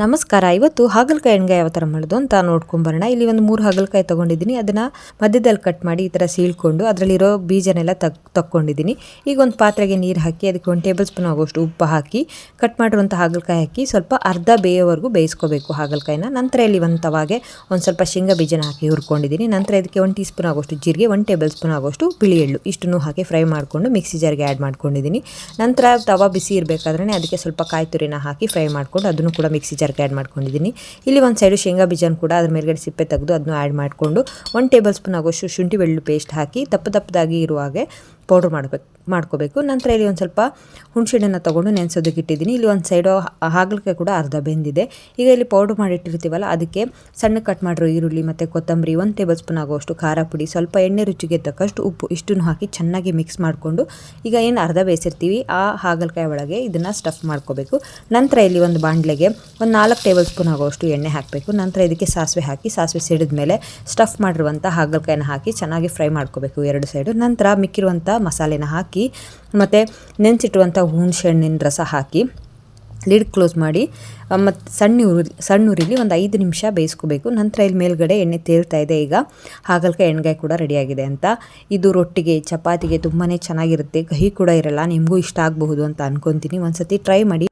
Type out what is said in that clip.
ನಮಸ್ಕಾರ. ಇವತ್ತು ಹಾಗಲಕಾಯಿ ಎಣ್ಗಾಯಿ ಯಾವ ಥರ ಮಾಡೋದು ಅಂತ ನೋಡ್ಕೊಂಬರೋಣ ಇಲ್ಲಿ ಒಂದು ಮೂರು ಹಾಗಲಕಾಯಿ ತೊಗೊಂಡಿದ್ದೀನಿ. ಅದನ್ನು ಮಧ್ಯದಲ್ಲಿ ಕಟ್ ಮಾಡಿ ಈ ಥರ ಸೀಳ್ಕೊಂಡು ಅದರಲ್ಲಿರೋ ಬೀಜನೆಲ್ಲ ತಗ್, ತಕ್ಕೊಂಡಿದ್ದೀನಿ. ಈಗ ಒಂದು ಪಾತ್ರೆಗೆ ನೀರು ಹಾಕಿ ಅದಕ್ಕೆ ಒಂದು ಟೇಬಲ್ ಸ್ಪೂನ್ ಆಗೋಷ್ಟು ಉಪ್ಪು ಹಾಕಿ ಕಟ್ ಮಾಡಿರುವಂಥ ಹಾಗಲಕಾಯಿ ಹಾಕಿ ಸ್ವಲ್ಪ ಅರ್ಧ ಬೇಯೋವರೆಗೂ ಬೇಯಿಸ್ಕೋಬೇಕು ಹಾಗಲಕಾಯಿನ. ನಂತರ ಇಲ್ಲಿ ಒಂದು ತವಾಗೆ ಒಂದು ಸ್ವಲ್ಪ ಶೇಂಗಾ ಬೀಜನ ಹಾಕಿ ಹುರ್ಕೊಂಡಿದ್ದೀನಿ. ನಂತರ ಇದಕ್ಕೆ ಒಂದು ಟೀ ಸ್ಪೂನ್ ಆಗೋಷ್ಟು ಜೀರಿಗೆ, ಒಂದು ಟೇಬಲ್ ಸ್ಪೂನ್ ಆಗೋಷ್ಟು ಬಿಳಿ ಎಳ್ಳು ಇಷ್ಟನ್ನು ಹಾಕಿ ಫ್ರೈ ಮಾಡಿಕೊಂಡು ಮಿಕ್ಸಿ ಜಾರ್ಗೆ ಆ್ಯಡ್ ಮಾಡ್ಕೊಂಡಿದ್ದೀನಿ. ನಂತರ ತವಾ ಬಿಸಿ ಇರಬೇಕಾದ್ರೆ ಅದಕ್ಕೆ ಸ್ವಲ್ಪ ಕಾಯಿ ತುರಿನ ಹಾಕಿ ಫ್ರೈ ಮಾಡ್ಕೊಂಡು ಅದನ್ನು ಕೂಡ ಮಿಕ್ಸಿ ಜಾರ್ಗೆ ಆ್ಯಡ್ ಮಾಡ್ಕೊಂಡಿದ್ದೀನಿ. ಇಲ್ಲಿ ಒಂದು ಸೈಡು ಶೇಂಗಾ ಬೀಜನ ಕೂಡ ಅದ್ರ ಮೇಲ್ಗಡೆ ಸಿಪ್ಪೆ ತೆಗೆದು ಅದನ್ನು ಆ್ಯಡ್ ಮಾಡಿಕೊಂಡು ಒಂದು ಟೇಬಲ್ ಸ್ಪೂನ್ ಆಗೋಷ್ಟು ಶುಂಠಿ, ಬೆಳ್ಳುಳ್ಳಿ ಪೇಸ್ಟ್ ಹಾಕಿ ದಪ್ಪ ದಪ್ಪದಾಗಿ ಇರುವಾಗೆ ಪೌಡ್ರ್ ಮಾಡಬೇಕು, ಮಾಡ್ಕೋಬೇಕು. ನಂತರ ಇಲ್ಲಿ ಒಂದು ಸ್ವಲ್ಪ ಹುಣಸೆಹಣ್ಣನ್ನು ತೊಗೊಂಡು ನೆನೆಸೋದಕ್ಕೆ ಇಟ್ಟಿದ್ದೀನಿ. ಇಲ್ಲಿ ಒಂದು ಸೈಡು ಹಾಗಲಕಾಯಿ ಕೂಡ ಅರ್ಧ ಬೆಂದಿದೆ. ಈಗ ಇಲ್ಲಿ ಪೌಡ್ರ್ ಮಾಡಿಟ್ಟಿರ್ತೀವಲ್ಲ, ಅದಕ್ಕೆ ಸಣ್ಣ ಕಟ್ ಮಾಡಿರೋ ಈರುಳ್ಳಿ ಮತ್ತು ಕೊತ್ತಂಬರಿ ಒಂದು ಟೇಬಲ್ ಸ್ಪೂನ್ ಆಗುವಷ್ಟು ಖಾರ ಪುಡಿ, ಸ್ವಲ್ಪ ಎಣ್ಣೆ ರುಚಿಗೆ ತಕ್ಕಷ್ಟು ಉಪ್ಪು ಇಷ್ಟನ್ನು ಹಾಕಿ ಚೆನ್ನಾಗಿ ಮಿಕ್ಸ್ ಮಾಡಿಕೊಂಡು, ಈಗ ಏನು ಅರ್ಧ ಬೇಯಿಸಿರ್ತೀವಿ, ಆ ಹಾಗಲಕಾಯಿ ಒಳಗೆ ಇದನ್ನು ಸ್ಟಫ್ ಮಾಡ್ಕೋಬೇಕು. ನಂತರ ಇಲ್ಲಿ ಒಂದು ಬಾಣಲೆಗೆ ಒಂದು ನಾಲ್ಕು ಟೇಬಲ್ ಸ್ಪೂನ್ ಆಗುವಷ್ಟು ಎಣ್ಣೆ ಹಾಕಬೇಕು. ನಂತರ ಇದಕ್ಕೆ ಸಾಸಿವೆ ಹಾಕಿ, ಸಾಸಿವೆ ಸಿಡಿದ ಮೇಲೆ ಸ್ಟಫ್ ಮಾಡಿರುವಂಥ ಹಾಗಲಕಾಯಿನ ಹಾಕಿ ಚೆನ್ನಾಗಿ ಫ್ರೈ ಮಾಡ್ಕೋಬೇಕು ಎರಡು ಸೈಡು ನಂತರ ಮಿಕ್ಕಿರುವಂಥ ಮಸಾಲೆನ ಹಾಕಿ, ಮತ್ತು ಹುಣಸೆ ಹಣ್ಣಿನ ರಸ ಹಾಕಿ ಲಿಡ್ ಕ್ಲೋಸ್ ಮಾಡಿ ಮತ್ತು ಸಣ್ಣ ಉರಿ, ಸಣ್ಣ ಉರಿಲಿ ಒಂದು ಐದು ನಿಮಿಷ ಬೇಯಿಸ್ಕೋಬೇಕು. ನಂತರ ಇಲ್ಲಿ ಮೇಲ್ಗಡೆ ಎಣ್ಣೆ ತೇಲ್ತಾ ಇದೆ ಈಗ. ಹಾಗಲ್ಕಾಯಿ ಎಣ್ಗಾಯಿ ಕೂಡ ರೆಡಿಯಾಗಿದೆ ಅಂತ. ಇದು ರೊಟ್ಟಿಗೆ, ಚಪಾತಿಗೆ ತುಂಬಾ ಚೆನ್ನಾಗಿರುತ್ತೆ. ಕಹಿ ಕೂಡ ಇರಲ್ಲ. ನಿಮಗೂ ಇಷ್ಟ ಆಗಬಹುದು ಅಂತ ಅನ್ಕೊತೀನಿ. ಒಂದು ಸತಿ ಟ್ರೈ ಮಾಡಿ